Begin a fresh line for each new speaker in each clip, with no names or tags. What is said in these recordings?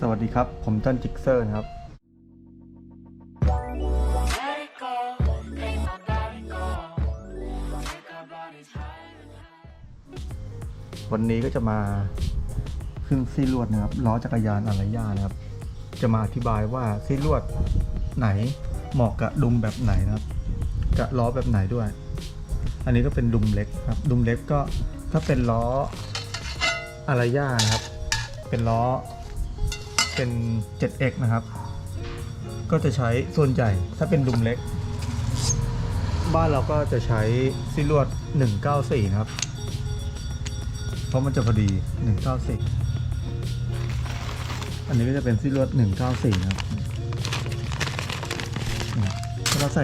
สวัสดีครับ ผมจันจิกเซอร์นะครับ วันนี้ก็จะมาขึ้นซี่ลวดนะครับล้อจักรยานอะไรยานะครับ จะมาอธิบายว่าซี่ลวดไหนเหมาะกับดุมแบบไหนนะครับกับล้อแบบไหนด้วย อันนี้ก็เป็นดุมเล็กครับ ดุมเล็กก็ถ้าเป็นล้ออะไรยานะครับ เป็นล้อ เป็น 7x นะครับ ก็จะใช้ส่วนใหญ่ถ้าเป็นดุมเล็ก บ้านเราก็จะใช้ซีลวด 194 นะครับ เพราะมันจะพอดี 194 อันนี้ก็จะเป็นซีลวด 194 นะครับเนี่ยถ้าเราใส่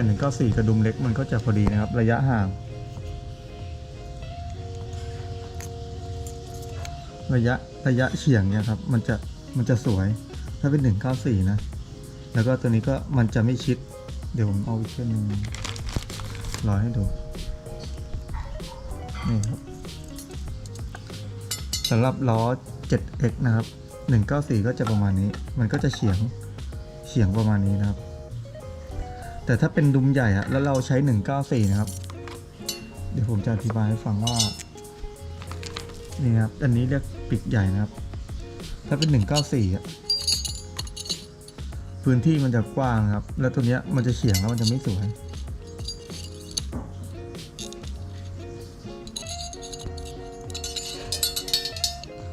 194 กระดุมเล็กมันก็จะพอดีนะครับ ระยะห่างระยะระยะเฉียงเนี่ยครับ มันจะ มันจะสวย ถ้าเป็น 194 นะ แล้วก็ตัวนี้ก็มันจะไม่ชิด เดี๋ยวผมเอาอีกเส้นหนึ่งร้อให้ดู นี่ครับสำหรับล้อ 7x นะครับ 194 ก็จะประมาณนี้ มันก็จะเฉียง เฉียงประมาณนี้นะครับ แต่ถ้าเป็นดุมใหญ่อะแล้วเราใช้ 194 นะครับ เดี๋ยวผมจะอธิบายให้ฟังว่า นี่ครับ อันนี้เรียกปีกใหญ่นะครับ ถ้าเป็น 194อะพื้นที่มันจะกว้างครับ แล้วตัวเนี้ยมันจะเฉียงแล้วมันจะไม่สวย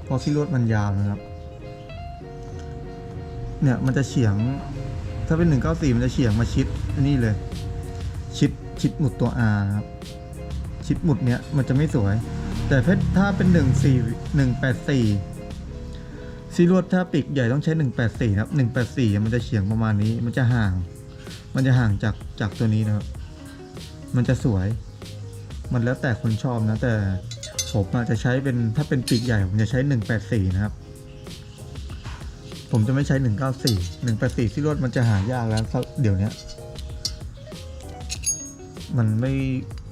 พราะซี่ลวดมันยาวนะครับ เนี่ยมันจะเฉียง ถ้าเป็น 194 มันจะเฉียงมาชิดอันนี้เลย ชิดชิดหมุดตัว R ครับ ชิดหมุดเนี้ยมันจะไม่สวย แต่เพชรถ้าเป็น 14 184 ซีลวดถ้าปีกใหญ่ต้องใช้ 184 นะครับ 184 มันจะเฉียงประมาณนี้ มันจะห่าง มันจะห่างจากจากตัวนี้นะครับ มันจะสวย มันแล้วแต่คนชอบนะ แต่ผมอาจจะใช้เป็นถ้าเป็นปีกใหญ่ผมจะใช้ 184 นะครับ ผมจะไม่ใช้ 194 184ที่รถมันจะหายากแล้วเดี๋ยวนี้มันไม่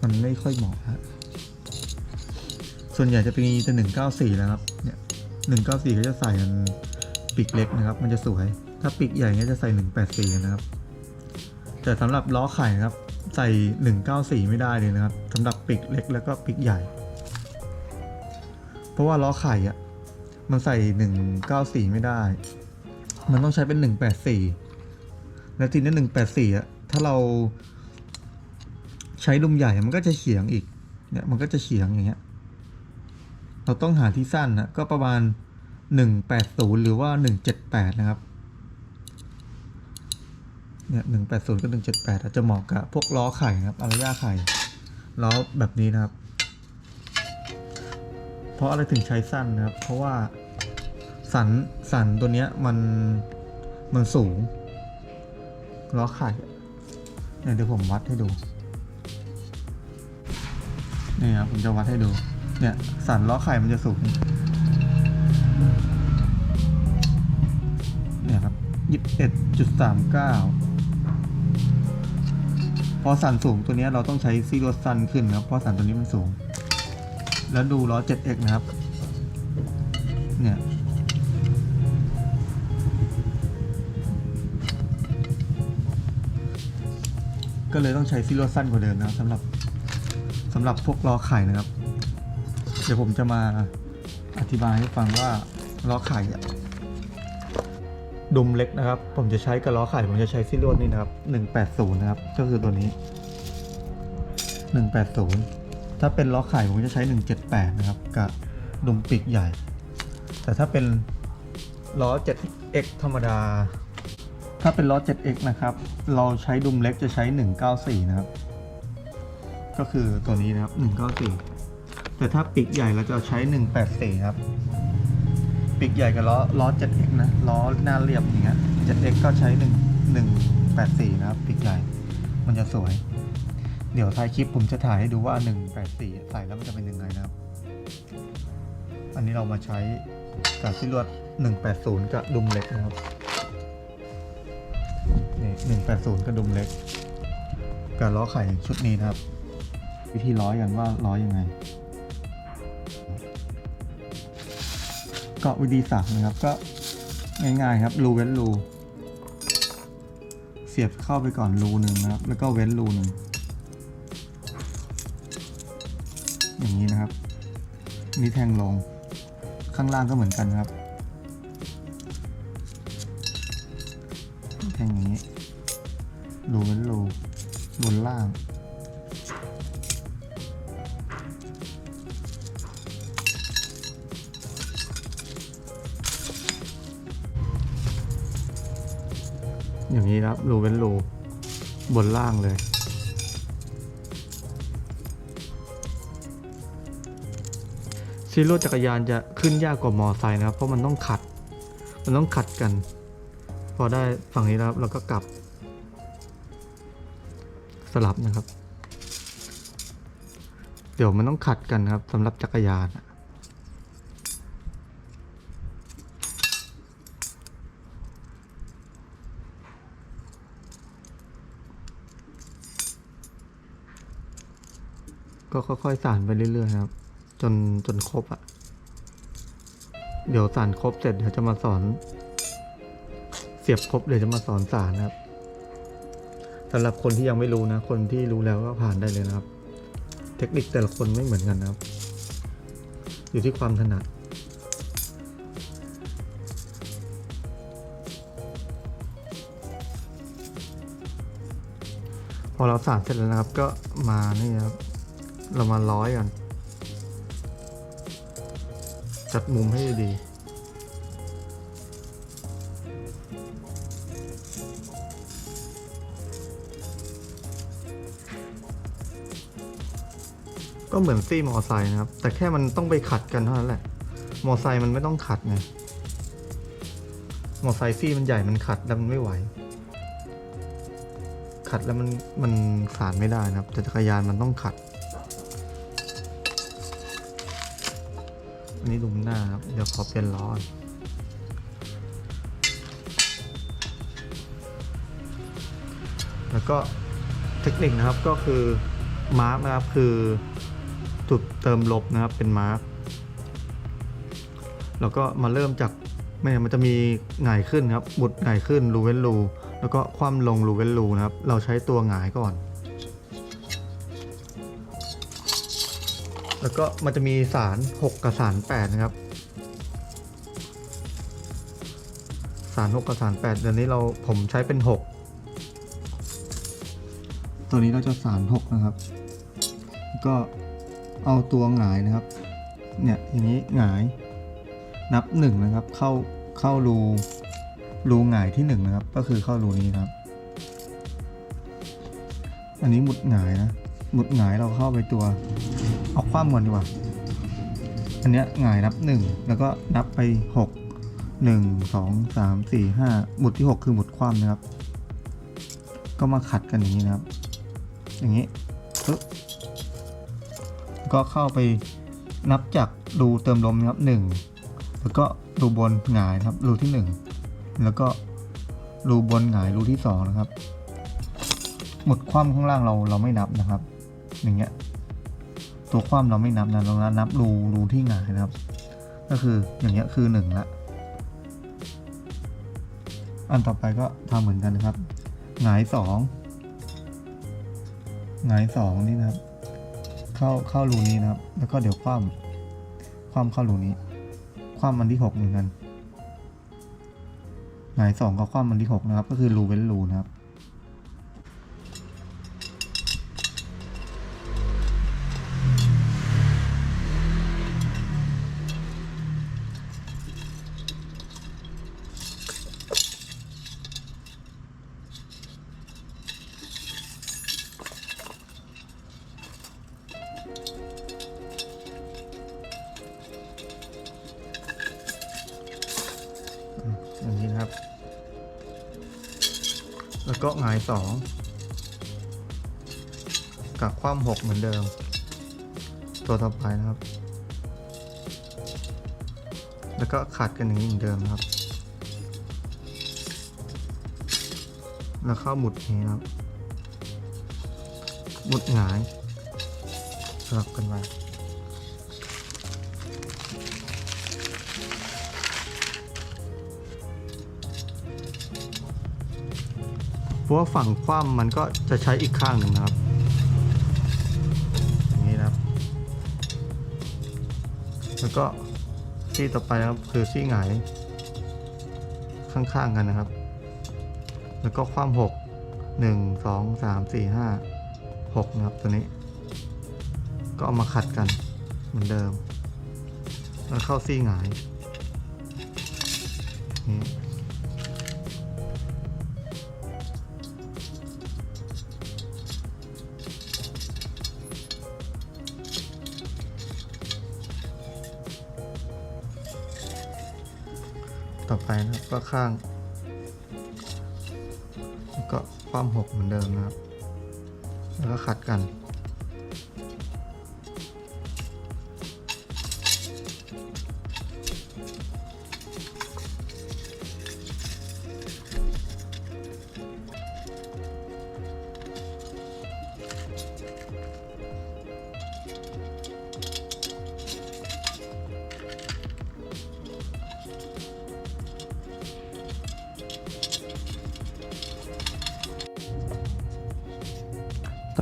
มันไม่ค่อยเหมาะฮะ ส่วนใหญ่จะเป็นแต่194 แล้วครับ 194เขาจะใส่กันปีกเล็กนะครับ มันจะสวย ถ้าปีกใหญ่เนี้ยจะใส่ 184 นะครับ แต่สำหรับล้อไข่นะครับ ใส่ 194 ไม่ได้เลยนะครับสำหรับปีกเล็กแล้วก็ปีกใหญ่ เพราะว่าล้อไข่อะมันใส่ 194 ไม่ได้ มันต้องใช้เป็น 184 แล้วทีนี้184อะถ้าเราใช้ดุมใหญ่มันก็จะเฉียงอีก เนี่ยมันก็จะเฉียงอย่างเงี้ย เราต้องหาที่สั้นนะก็ประมาณ 180 หรือว่า 178 นะครับเนี่ย180กับ178อาจจะเหมาะกับพวกล้อไข่นะครับอารยาไข่ล้อแบบนี้นะครับ เพราะอะไรถึงใช้สั้นนะครับ เพราะว่าสันสันตัวเนี้ยมันมันสูงล้อไข่เนี่ยเดี๋ยวผมวัดให้ดูนี่ครับผมจะวัดให้ดู เนี่ย สันล้อไข่มันจะสูง เนี่ยครับยี่สิบเอ็ดจุดสามเก้าพอสันสูงตัวนี้เราต้องใช้ซีโรสสั้นขึ้นนะครับ เพราะสันตัวนี้มันสูง แล้วดูล้อ 7x นะครับ เนี่ย ก็เลยต้องใช้ซิโรสั้นกว่าเดิมนะครับสำหรับสำหรับพวกล้อไข่นะครับ ดี๋ยวผมจะมาอธิบายให้ฟังว่าล้อไข่ดุมเล็กนะครับ ผมจะใช้กับล้อไข่ผมจะใช้ซิโรดนี่นะครับ 180 นะครับ ก็คือตัวนี้ 180 ถ้าเป็นล้อไข่ผมจะใช้ 178 นะครับ กับดุมปีกใหญ่ แต่ถ้าเป็นล้อ 7x ธรรมดา ถ้าเป็นล้อ 7x นะครับ เราใช้ดุมเล็กจะใช้ 194 นะครับ ก็คือตัวนี้นะครับ 194 แต่ถ้าปีกใหญ่เราจะใช้ 184 ครับ ปีกใหญ่กับล้อล้อ 7x นะ ล้อหน้าเรียบอย่างเงี้ย 7x ก็ใช้ 1 184 นะครับ ปีกใหญ่ มันจะสวย เดี๋ยวท้ายคลิปผมจะถ่ายให้ดูว่า 184 ใส่แล้วมันจะเป็นยังไงนะครับ อันนี้เรามาใช้กับที่ลวด 180 กับดุมเล็กนะครับนี่หนึ่งแปดศูนย์กระดุมเล็กกับล้อไข่ชุดนี้นะครับ วิธีร้อยกันว่าร้อยยังไง เก็วิธีสักนะครับก็ง่ายๆครับรูเว้นรูเสียบเข้าไปก่อนรูหนึ่งนะครับ แล้วก็เว้นรูหนึ่งอย่างนี้นะครับ นี่แทงลงข้างล่างก็เหมือนกันครับ แทงอย่างนี้รูเว้นรูบนล่าง อย่างนี้ครับรูเว้นรูบนล่างเลย ซีโร่จักรยานจะขึ้นยากกว่ามอไซค์นะครับ เพราะมันต้องขัด มันต้องขัดกัน พอได้ฝั่งนี้แล้วเราก็กลับ สลับนะครับ เดี๋ยวมันต้องขัดกันครับสำหรับจักรยาน ก็ค่อยๆสานไปเรื่อยๆครับ จนจนครบอะ่ะ เดี๋ยวสานครบเสร็จเดี๋ยวจะมาสอน เสียบครบเดี๋ยวจะมาสอนสารนะครับสำหรับคนที่ยังไม่รู้นะ คนที่รู้แล้วก็ผ่านได้เลยนะครับ เทคนิคแต่ละคนไม่เหมือนกันนะครับ อยู่ที่ความถนัดพอเราสานเสร็จแล้วนะครับก็มานี่ครับ เรามาร้อยกันจัดมุมให้ดีก็เหมือนซี่มอไซค์นะครับ แต่แค่มันต้องไปขัดกันเท่านั้นแหละ มอไซค์มันไม่ต้องขัดไงมอไซค์ซี่มันใหญ่มันขัดแล้วมันไม่ไหว ขัดแล้วมันมันสานไม่ได้นะครับ แต่จักรยานมันต้องขัด นนี้ดุมหน้าครับ เดี๋ยวขอเปลี่ยนล้อนแล้วก็เทคนิคนะครับก็คือมาร์กนะครับคือจุดเติมลบนะครับเป็นมาร์กแล้วก็มาเริ่มจากไม่มันจะมีหงายขึ้นครับบุดหงายขึ้นรูเว้นรูแล้วก็คว่ำลงรูเว้นรูนะครับ เราใช้ตัวหงายก่อน แล้วก็มันจะมีสาร 6 กับสาร 8 นะครับ สาร 6 กับสาร 8 เดี๋ยวนี้เราผมใช้เป็น 6 ตัวนี้เราจะสาร 6 นะครับ ก็เอาตัวหงายนะครับ เนี่ยอย่างนี้หงายนับ 1 นะครับ เข้าเข้ารูรูหงายที่ 1 นะครับ ก็คือเข้ารูนี้ครับ อันนี้หมุดหงายนะ หมุดหงายเราเข้าไปตัว เอาคว่ำก่อนดีกว่า อันเนี้ยหงายนับหนึ่งแล้วก็นับไปหกหนึ่งสองสามสี่ห้าหมุดที่หกคือหมุดคว่ำนะครับ ก็มาขัดกันอย่างนี้นะครับ อย่างนี้ปึ๊บก็เข้าไปนับจากรูเติมลมนะครับหนึ่งแล้วก็รูบนหงายนะครับรูที่หนึ่งแล้วก็รูบนหงายรูที่สองนะครับ หมุดคว่ำข้างล่างเราเราไม่นับนะครับ อย่างเงี้ยตัวคว่ำเราไม่นับนะเรานับรูรูที่หงายนะครับ ก็คืออย่างเงี้ยคือหนึ่งละอันต่อไปก็ทำเหมือนกันนะครับ หงายสองหงายสองนี่นะครับ เข้าเข้ารูนี้นะครับ แล้วก็เดี๋ยวคว่ำคว่ำเข้ารูนี้ คว่ำมันที่หกเหมือนกันหงายสองก็คว่ำมันที่หกนะครับ ก็คือรูเว้นรูนะครับ ก็หงายสองกับคว่ำหกเหมือนเดิม ตัวต่อไปนะครับ แล้วก็ขัดกันอย่างนี้เหมือนเดิมนะครับ แล้วเข้าหมุดนี้นะครับ หมุดหงายสลับกันไป เพราะว่าฝั่งคว่ำมันก็จะใช้อีกข้างหนึ่งนะครับอย่างนี้นะครับ แล้วก็ซี่ต่อไปนะครับคือซี่หงายข้างๆกันนะครับ แล้วก็คว่ำหกหนึ่งสองสามสี่ห้าหกนะครับตัวนี้ ก็เอามาขัดกันเหมือนเดิม แล้วเข้าซี่หงายนี่ ไปนะครับ ก็ข้างแล้วก็ความหกเหมือนเดิมนะครับ แล้วก็ขัดกัน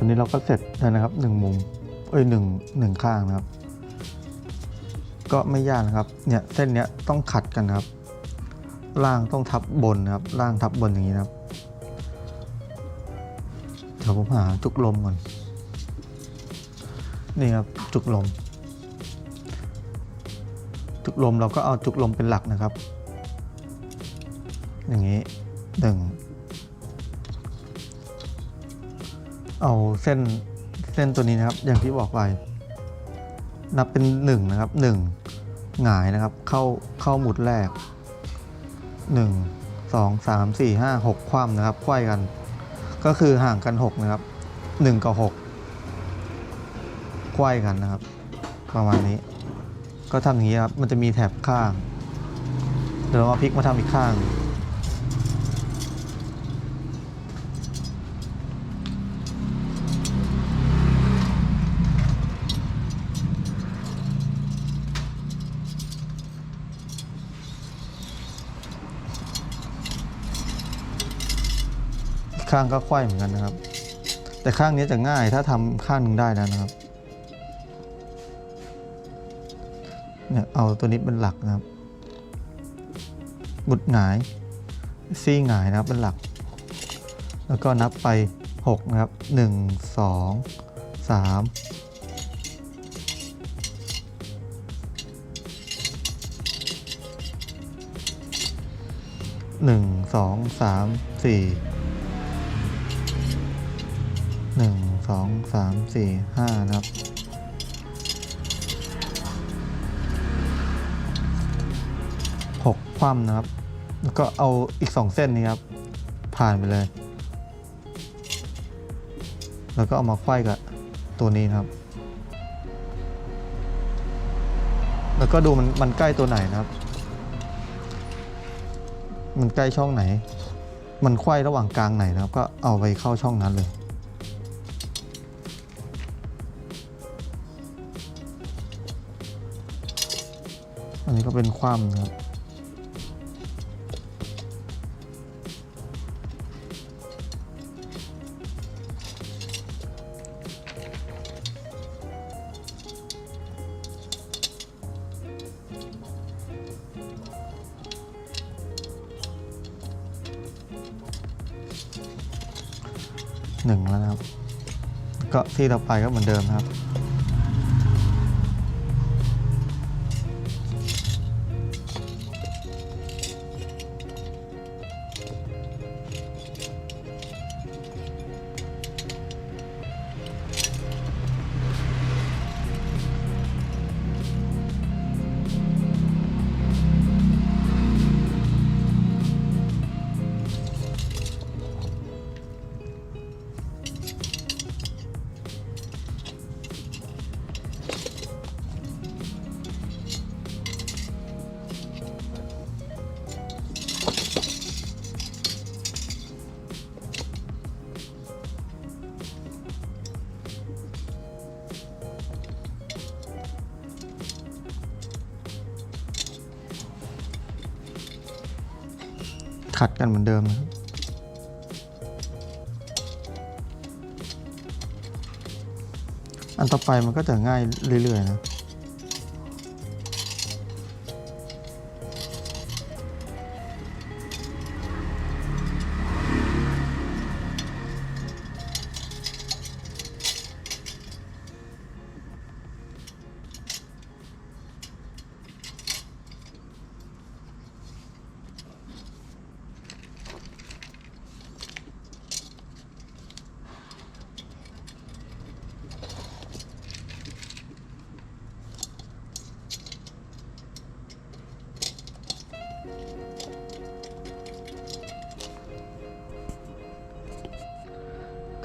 นนี้เราก็เสร็จแล้วนะครับหนึ่งมุมเอ้ยหนึ่งหนึ่งข้างนะครับ ก็ไม่ยากนะครับเนี่ยเส้นเนี้ยต้องขัดกันนะครับ ล่างต้องทับบนนะครับ ล่างทับบนอย่างนี้นะครับเดี๋ยวผมหาจุกลมก่อนนี่ครับจุกลม จุกลมเราก็เอาจุกลมเป็นหลักนะครับ อย่างนี้หนึ่ง เอาเส้นเส้นตัวนี้นะครับ อย่างที่บอกไป นับเป็นหนึ่งนะครับหนึ่งหงายนะครับ เข้าเข้าหมุดแรกหนึ่งสองสามสี่ห้าหกคว่ำนะครับควยกัน ก็คือห่างกันหกนะครับหนึ่งกับหกควยกันนะครับ ประมาณนี้ ก็ทำอย่างนี้ครับ มันจะมีแถบข้าง เดี๋ยวเรามาพลิกมาทำอีกข้าง ข้างก็ไขว้เหมือนกันนะครับ แต่ข้างนี้จะง่ายถ้าทำข้างหนึ่งได้แล้วนะครับเนี่ยเอาตัวนี้เป็นหลักนะครับ บุดหงาย ซี่หงายนะครับเป็นหลัก แล้วก็นับไป6นะครับ 1 2 3หนึ่งสองสามสี่ สองสามสี่ห้านะครับหกคว่ำนะครับ แล้วก็เอาอีกสองเส้นนี้ครับ ผ่านไปเลย แล้วก็เอามาไขว้กับตัวนี้นะครับ แล้วก็ดูมันมันใกล้ตัวไหนนะครับ มันใกล้ช่องไหน มันไขว้ระหว่างกลางไหนนะครับ ก็เอาไปเข้าช่องนั้นเลย นี้ก็เป็นความครับหนึ่งแล้วนะครับ ก็ที่ต่อไปก็เหมือนเดิมครับ ขัดกันเหมือนเดิมนะอันต่อไปมันก็จะง่ายเรื่อยๆนะ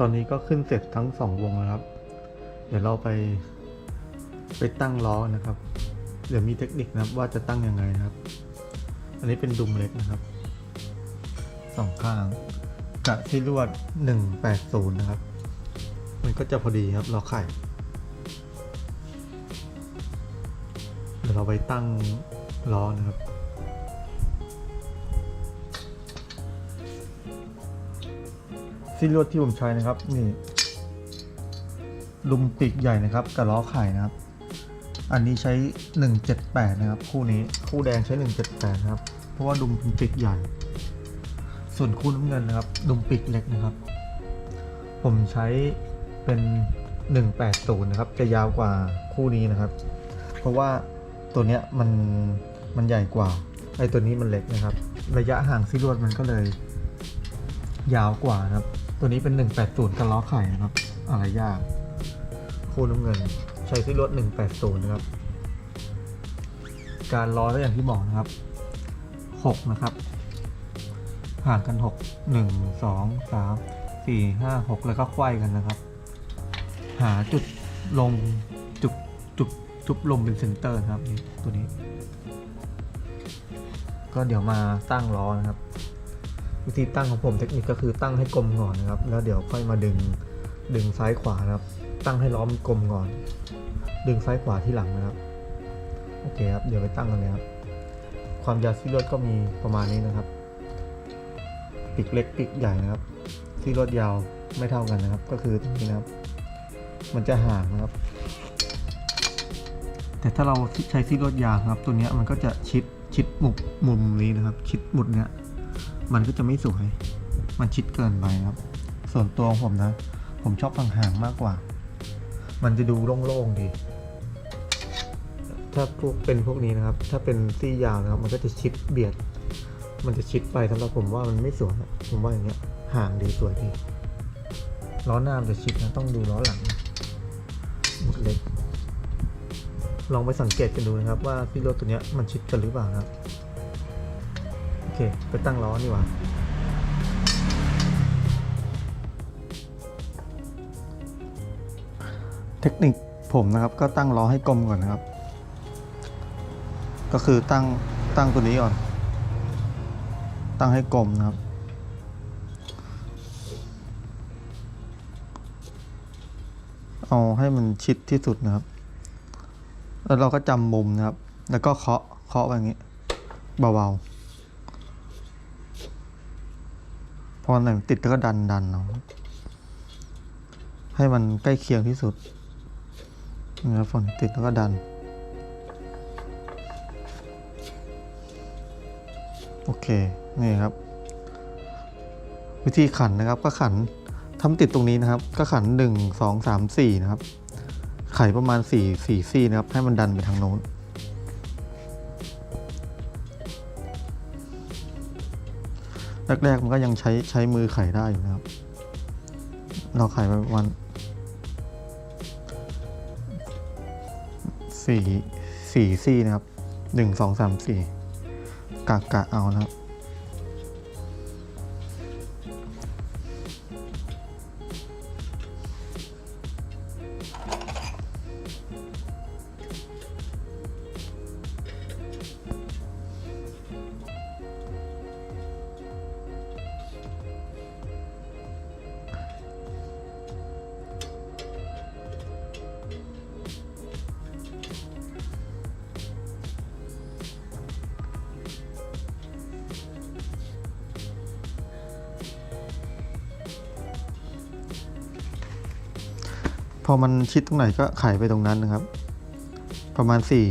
อนนี้ก็ขึ้นเสร็จทั้งสองวงแล้วครับ เดี๋ยวเราไปไปตั้งล้อนะครับ เดี๋ยวมีเทคนิคนะครับว่าจะตั้งยังไงนะครับ อันนี้เป็นดุมเล็กนะครับสองข้างกะที่ลวด 180 นะครับ มันก็จะพอดีครับล้อไข่ เดี๋ยวเราไปตั้งล้อนะครับ ที่ลวดที่ผมใช้นะครับ นี่ลุมปีกใหญ่นะครับกับล้อไข่นะครับ อันนี้ใช้ 178 นะครับ คู่นี้คู่แดงใช้ 178 นะครับ เพราะว่าดุมปีกใหญ่ ส่วนคู่น้ำเงินนะครับ ดุมปีกเล็กนะครับ ผมใช้เป็น 180 นะครับ จะยาวกว่าคู่นี้นะครับ เพราะว่าตัวเนี้ยมันมันใหญ่กว่าไอ้ตัวนี้มันเล็กนะครับ ระยะห่างซี่ลวดมันก็เลย ยาวกว่านะครับ ตัวนี้เป็น 180กับล้อไข่นะครับ อะไรยากคู่น้ำเงิน ใช้ที่รถ 180 นะครับ การล้อก็อย่างที่บอกนะครับ 6 นะครับ ห่างกัน 6 1 2 3 4 5 6 แล้วก็ไขว้กันนะครับ หาจุดลงจุดจุดจุดลมเป็นเซนเตอร์นะครับนี่ตัวนี้ ก็เดี๋ยวมาตั้างล้อนะครับ วิธีตั้งของผมเทคนิคก็คือตั้งให้กลมก่อนนะครับ แล้วเดี๋ยวค่อยมาดึงดึงซ้ายขวานะครับ ตั้งให้ล้อมกลมก่อน ดึงซ้ายขวาที่หลังนะครับ โอเคครับ เดี๋ยวไปตั้งกันเลยครับ ความยาวซี่รถก็มีประมาณนี้นะครับ ปีกเล็กปีกใหญ่นะครับซี่รถยาวไม่เท่ากันนะครับ ก็คือตรงนี้นะครับ มันจะห่างนะครับ แต่ถ้าเราใช้ซี่รถยาวครับ ตัวนี้มันก็จะชิดชิดมุมมุมนี้นะครับ ชิดหมุดเนี้ย มันก็จะไม่สวย มันชิดเกินไปครับ ส่วนตัวผมนะ ผมชอบห่างๆมากกว่า มันจะดูโล่งๆดี ถ้าพวกเป็นพวกนี้นะครับ ถ้าเป็นซี่ยาวนะครับ มันก็จะชิดเบียด มันจะชิดไปสำหรับผมว่ามันไม่สวยผมว่าอย่างเงี้ย ห่างดีสวยดี ล้อหน้ามันจะชิดนะ ต้องดูล้อหลังหมดเล็ก ลองไปสังเกตกันดูนะครับ ว่าซี่รถตัวเนี้ยมันชิดกันหรือเปล่านะครับ ไปตั้งล้อดีกว่าเทคนิคผมนะครับก็ตั้งล้อให้กลมก่อนนะครับ ก็คือตั้งตั้งตัวนี้ก่อน ตั้งให้กลมนะครับ เอาให้มันชิดที่สุดนะครับ แล้วเราก็จำมุมนะครับ แล้วก็เคาะเคาะไปอย่างนี้เบาๆ พอไหนติดก็ดันดันเอาให้มันใกล้เคียงที่สุดนะครับฝนติดแล้วก็ดัน โอเค นี่ครับ วิธีขันนะครับก็ขันทำติดตรงนี้นะครับ ก็ขันหนึ่งสองสามสี่นะครับ ไขประมาณสี่สี่ซี่นะครับ ให้มันดันไปทางโน้น แรกๆมันก็ยังใช้ใช้มือไขได้อยู่นะครับ เราไขไปประมาณสี่สี่ซี่นะครับหนึ่งสองสามสี่กะกะเอานะครับ อมันชิดตรงไหนก็ไขไปตรงนั้นนะครับ ประมาณสี่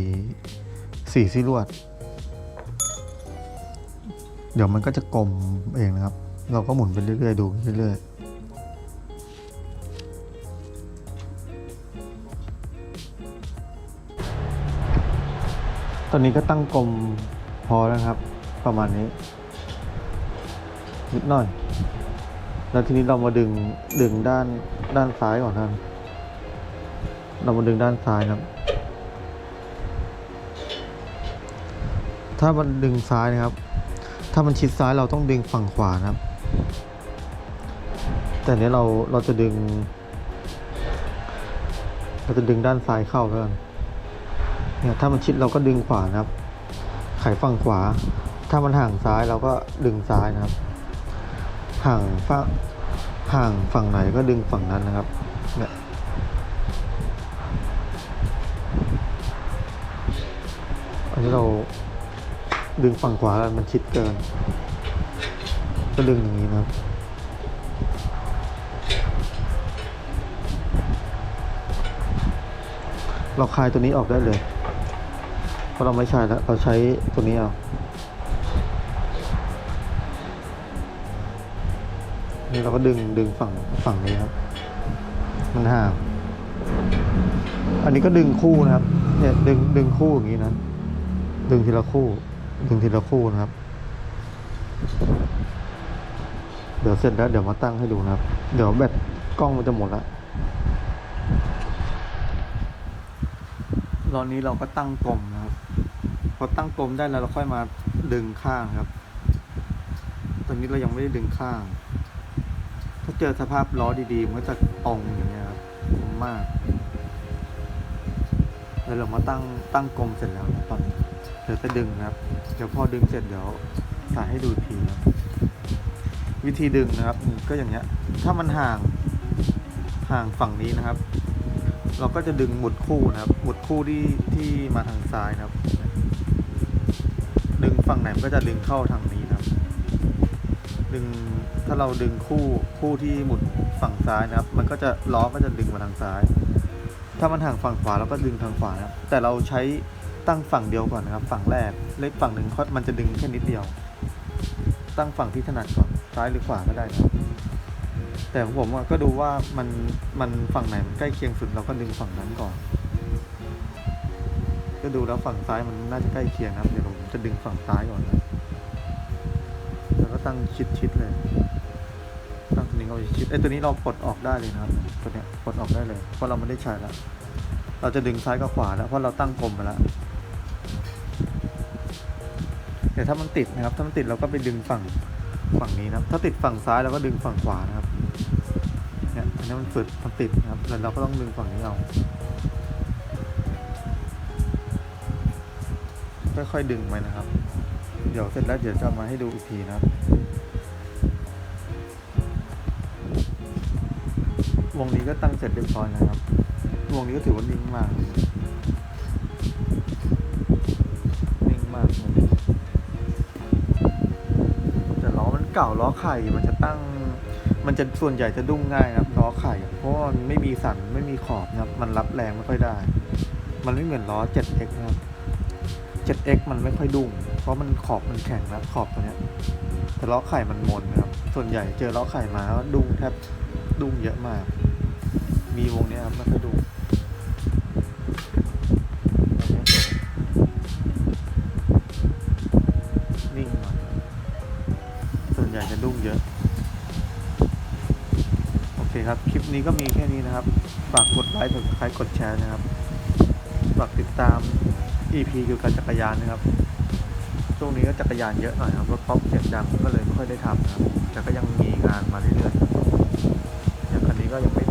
สี่ซี่ลวด เดี๋ยวมันก็จะกลมเองนะครับ เราก็หมุนไปเรื่อยๆดูเรื่อยๆตอนนี้ก็ตั้งกลมพอแล้วครับ ประมาณนี้ นิดหน่อย แล้วทีนี้เรามาดึงดึงด้านด้านซ้ายก่อนท่าน เรามาดึงด้านซ้ายนะครับ ถ้ามันดึงซ้ายนะครับ ถ้ามันชิดซ้ายเราต้องดึงฝั่งขวานะครับ แต่เนี้ยเราเราจะดึง เราจะดึงด้านซ้ายเข้าแล้วกันเนี่ยถ้ามันชิดเราก็ดึงขวานะครับ ไขฝั่งขวา ถ้ามันห่างซ้ายเราก็ดึงซ้ายนะครับ ห่างฝั่งห่างฝั่งไหนก็ดึงฝั่งนั้นนะครับ นี่ยอันนี้เราดึงฝั่งขวาแล้วมันชิดเกิน ก็ดึงอย่างนี้นะครับเราคลายตัวนี้ออกได้เลย เพราะเราไม่ใช่แล้ว เราใช้ตัวนี้เอานี่เราก็ดึงดึงฝั่งฝั่งนี้ครับ มันห่าง อันนี้ก็ดึงคู่นะครับ เนี่ยดึงดึงคู่อย่างนี้นะ ดึงทีละคู่ ดึงทีละคู่นะครับ เดี๋ยวเสร็จแล้วเดี๋ยวมาตั้งให้ดูนะครับ เดี๋ยวแบตกล้องมันจะหมดแล้วตอนนี้เราก็ตั้งกลมนะครับ พอตั้งกลมได้แล้วเราค่อยมาดึงข้างครับ ตอนนี้เรายังไม่ได้ดึงข้าง ถ้าเจอสภาพล้อดีๆ มันก็จะตรงอย่างเงี้ยครับมาก แล้วเรามาตั้งตั้งกลมเสร็จแล้วนะตอนนี้ ดี๋ยวจะดึงนะครับ เดี๋ยวพอดึงเสร็จเดี๋ยวสายให้ดูอีกทีนะวิธีดึงนะครับก็อย่างเงี้ย ถ้ามันห่างห่างฝั่งนี้นะครับ เราก็จะดึงหมุดคู่นะครับ หมุดคู่ที่ที่มาทางซ้ายนะครับ ดึงฝั่งไหนมันก็จะดึงเข้าทางนี้นะครับ ดึงถ้าเราดึงคู่คู่ที่หมุดฝั่งซ้ายนะครับ มันก็จะล้อก็จะดึงมาทางซ้าย ถ้ามันห่างฝั่งขวาเราก็ดึงทางขวานะครับแต่เราใช้ ตั้งฝั่งเดียวก่อนนะครับ ฝั่งแรกเล็กฝั่งหนึ่งเพราะมันจะดึงแค่นิดเดียว ตั้งฝั่งที่ถนัดก่อนซ้ายหรือขวาก็ได้นะครับแต่ผมก็ดูว่ามันมันฝั่งไหนมันใกล้เคียงสุดเราก็ดึงฝั่งนั้นก่อน ก็ดูแล้วฝั่งซ้ายมันน่าจะใกล้เคียงนะครับเดี๋ยวผมจะดึงฝั่งซ้ายก่อนนะแล้วก็ตั้งชิดๆเลยตั้งตัวนี้เขาชิดไอ้ตัวนี้เราปลดออกได้เลยนะครับตัวเนี้ยปลดออกได้เลยเพราะเราไม่ได้ใช้แล้วเราจะดึงซ้ายกับขวาแล้วเพราะเราตั้งกลมไปแล้ว แต่ถ้ามันติดนะครับ ถ้ามันติดเราก็ไปดึงฝั่งฝั่งนี้นะครับถ้าติดฝั่งซ้ายเราก็ดึงฝั่งขวานะครับเนี่ยอันนี้มันฝึกมันติดนะครับแล้วเราก็ต้องดึงฝั่งนี้เอาค่อยๆดึงไปนะครับ เดี๋ยวเสร็จแล้วเดี๋ยวจะเอามาให้ดูอีกทีนะครับวงนี้ก็ตั้งเสร็จเรียบร้อยนะครับวงนี้ก็ถือว่านิ่งมาก ก่าล้อไข่มันจะตั้ง มันจะส่วนใหญ่จะดุ้งง่ายนะครับล้อไข่ เพราะมันไม่มีสันไม่มีขอบนะครับ มันรับแรงไม่ค่อยได้ มันไม่เหมือนล้อ 7x นะครับ 7x มันไม่ค่อยดุ้งเพราะมันขอบมันแข็งนะขอบตัวเนี้ยแต่ล้อไข่มันมนนะครับ ส่วนใหญ่เจอล้อไข่มาดุ้งแทบดุ้งเยอะมาก มีวงเนี้ยครับม่ค่อยดุ้ง นี้ก็มีแค่นี้นะครับ ฝากกดไลค์กดคลายกดแชร์นะครับ ฝากติดตาม EP เกี่ยวกับจักรยานนะครับช่วงนี้ก็จักรยานเยอะหน่อยครับรถป๊อปเสียงดังก็เลยไม่ค่อยได้ทำนะครับแต่ก็ยังมีงานมาเรื่อยๆอย่างคันนี้ก็ยังไม่